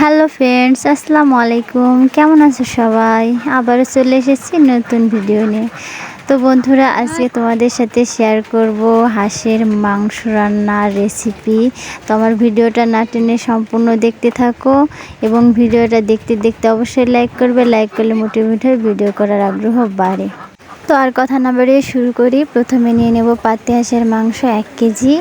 Hello friends, আসসালামু আলাইকুম। কেমন আছো সবাই? আবারও চলে এসেছি নতুন ভিডিও নিয়ে। তো বন্ধুরা, আজকে তোমাদের সাথে শেয়ার করব হাঁসের মাংস রান্নার রেসিপি তো আমার ভিডিওটা না টেনে সম্পূর্ণ দেখতে থাকো এবং ভিডিওটা দেখতে দেখতে অবশ্যই লাইক করবে। লাইক করলে মোটিভেট হয়ে ভিডিও করার আগ্রহ বাড়ে। তো আর কথা না বাড়িয়ে শুরু করি। প্রথমে নিয়ে নেব পাতি হাঁসের মাংস এক কেজি।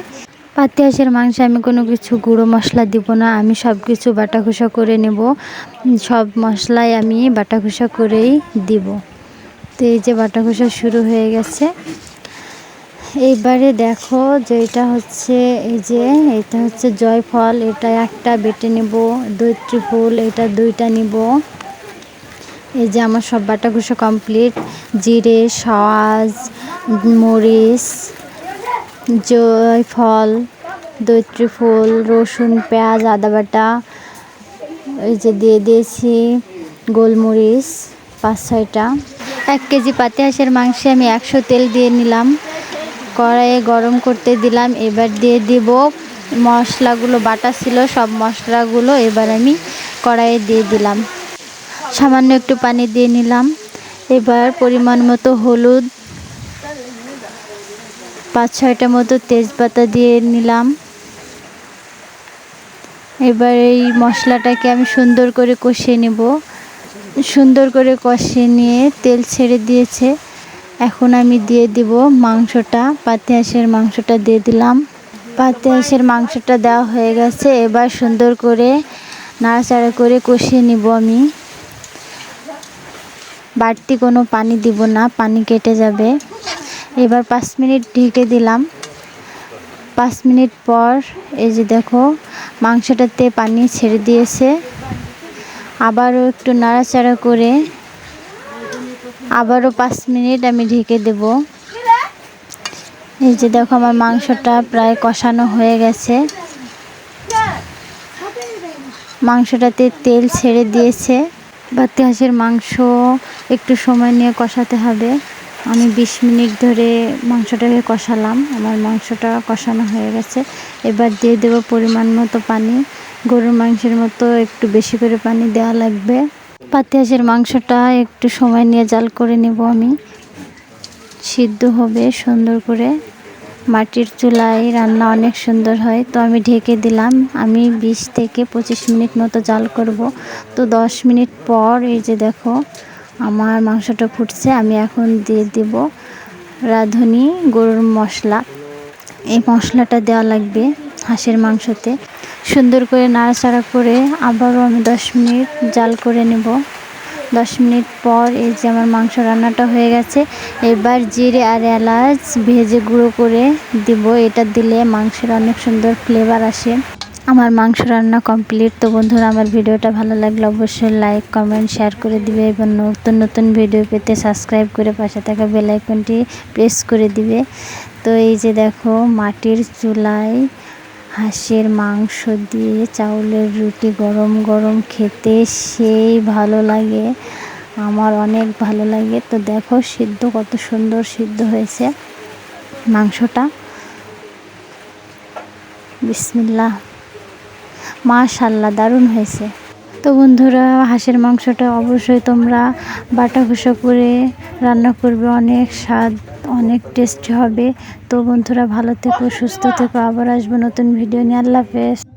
পাতি হাঁসের মাংসে আমি কোনো কিছু গুঁড়ো মশলা দিব না, আমি সব কিছু বাটা ঘুষা করে নেব। সব মশলাই আমি বাটা ঘুষা করেই দিব। তো এই যে বাটা ঘুষা শুরু হয়ে গেছে। এইবারে দেখো যে এটা হচ্ছে, এই যে এটা হচ্ছে জয়ফল, এটা একটা বেটে নেব, দৈত্রী ফুল, এটা দুইটা নিব। এই যে আমার সব বাটা ঘুষা কমপ্লিট। জিরে সওয়াজ মরিচ জয়ফল দৈত্রী ফুল, রসুন, পেঁয়াজ, আদা বাটা, এই যে দিয়ে দিয়েছি গোলমরিচ, পাঁচ ছয়টা। এক কেজি পাতি হাঁসের মাংসে আমি একশো তেল দিয়ে নিলাম। কড়াইয়ে গরম করতে দিলাম, এবার দিয়ে দিব মশলাগুলো, বাটা ছিল সব মশলাগুলো এবার আমি কড়াইয়ে দিয়ে দিলাম। সামান্য একটু পানি দিয়ে নিলাম। এবার পরিমাণ মতো হলুদ পাঁচ ছয়টা মতো তেজপাতা দিয়ে নিলাম। এবার এই মশলাটাকে আমি সুন্দর করে কষিয়ে নেব। সুন্দর করে কষিয়ে নিয়ে তেল ছেড়ে দিয়েছে। এখন আমি দিয়ে দিব মাংসটা। পাতি হাঁসের মাংসটা দিয়ে দিলাম। পাতি হাঁসের মাংসটা দেওয়া হয়ে গেছে। এবার সুন্দর করে নাড়াচাড়া করে কষিয়ে নিব আমি। বাড়তি কোনো পানি দিব না, পানি কেটে যাবে। এবার পাঁচ মিনিট ঢেকে দিলাম। পাঁচ মিনিট পর এই যে দেখো, মাংসটাতে পানি ছেড়ে দিয়েছে। আবারও একটু নাড়াচাড়া করে আবারও পাঁচ মিনিট আমি ঢেকে দেব। এই যে দেখো, আমার মাংসটা প্রায় কষানো হয়ে গেছে। মাংসটাতে তেল ছেড়ে দিয়েছে। বাতি হাঁসের মাংস একটু সময় নিয়ে কষাতে হবে। আমি বিশ মিনিট ধরে মাংসটাকে কষালাম। আমার মাংসটা কষানো হয়ে গেছে। এবার দিয়ে দেবো পরিমাণ মতো পানি। গরুর মাংসের মতো একটু বেশি করে পানি দেওয়া লাগবে। পাতি হাঁসের মাংসটা একটু সময় নিয়ে জাল করে নেব আমি। সিদ্ধ হবে সুন্দর করে। মাটির চুলায় রান্না অনেক সুন্দর হয়। তো আমি ঢেকে দিলাম। আমি বিশ থেকে পঁচিশ মিনিট মতো জাল করব। তো দশ মিনিট পর এই যে দেখো আমার মাংসটা ফুটছে, আমি এখন দিয়ে দেব রাঁধুনি গরুর মশলা। এই মশলাটা দেওয়া লাগবে হাঁসের মাংসতে। সুন্দর করে নাড়াচাড়া করে আবারও আমি দশ মিনিট জাল করে নেব। দশ মিনিট পর এই যে আমার মাংস রান্নাটা হয়ে গেছে, এবার জিরে আর এলাচ ভেজে গুঁড়ো করে দিব। এটা দিলে মাংসের অনেক সুন্দর ফ্লেভার আসে। আমার মাংস রান্না কমপ্লিট তো বন্ধুরা, আমার ভিডিওটা ভালো লাগলে অবশ্যই লাইক কমেন্ট শেয়ার করে দিবে এবং নতুন নতুন ভিডিও পেতে সাবস্ক্রাইব করে পাশে থাকা বেলাইকনটি প্রেস করে দিবে। তো এই যে দেখো, মাটির চুলায় হাঁসের মাংস দিয়ে চাউলের রুটি গরম গরম খেতে সেই ভালো লাগে। আমার অনেক ভালো লাগে। তো দেখো, সিদ্ধ কত সুন্দর সিদ্ধ হয়েছে মাংসটা। বিসমিল্লা মাশাল্লাহ দারুণ হয়েছে। তো বন্ধুরা, হাঁসের মাংসটা অবশ্যই তোমরা বাটা ঘুষা করে রান্না করবে, অনেক স্বাদ, অনেক টেস্টি হবে। তো বন্ধুরা, ভালো থেকো, সুস্থ থেকো, আবার আসব নতুন ভিডিও নিয়ে। আল্লাহ হাফেজ।